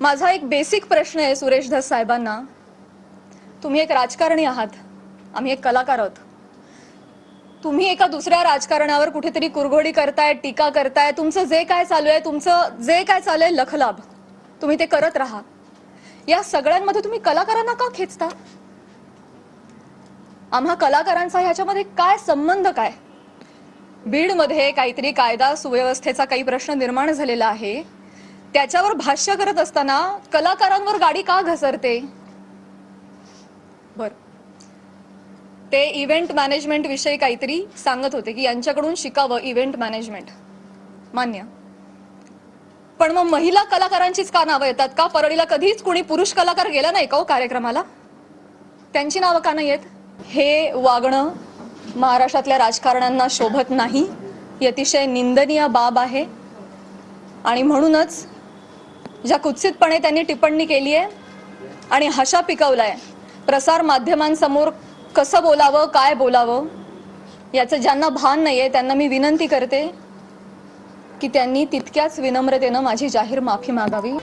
माझा एक बेसिक प्रश्न आहे सुरेश धस साहेबांना. तुम्ही एक राजकारणी आहात. आम्ही एक कलाकार आहोत. तुम्ही एका दुसऱ्या राजकारणावर कुठेतरी कुरघोडी करताय टीका करताय. तुमचं जे काय चालू आहे तुमचं जे काय चालू आहे लखलाभ. तुम्ही ते करत राहा. या सगळ्यांमध्ये तुम्ही कलाकारांना का खेचता? आम्हा कलाकारांचा ह्याच्यामध्ये काय संबंध काय? बीडमध्ये काहीतरी कायदा सुव्यवस्थेचा काही प्रश्न निर्माण झालेला आहे. त्याच्यावर भाष्य करत असताना कलाकारांवर गाडी का घसरते? बर. ते इव्हेंट मॅनेजमेंट विषयी काहीतरी सांगत होते की यांच्याकडून शिकावं इव्हेंट मॅनेजमेंट मान्य. पण मग महिला कलाकारांचीच का नावं येतात? का परळीला कधीच कुणी पुरुष कलाकार गेला नाही का हो कार्यक्रमाला? त्यांची नावं का नाही येत हे वागणं महाराष्ट्रातल्या राजकारण्यांना शोभत नाही. ही अतिशय निंदनीय बाब आहे. आणि म्हणूनच ज्या कुत्सितपणे त्यांनी टिप्पणी केली आहे आणि हशा पिकवलाय प्रसार माध्यमांसमोर कसं बोलावं काय बोलावं याचं ज्यांना भान नाही आहे त्यांना मी विनंती करते की त्यांनी तितक्याच विनम्रतेनं माझी जाहीर माफी मागावी.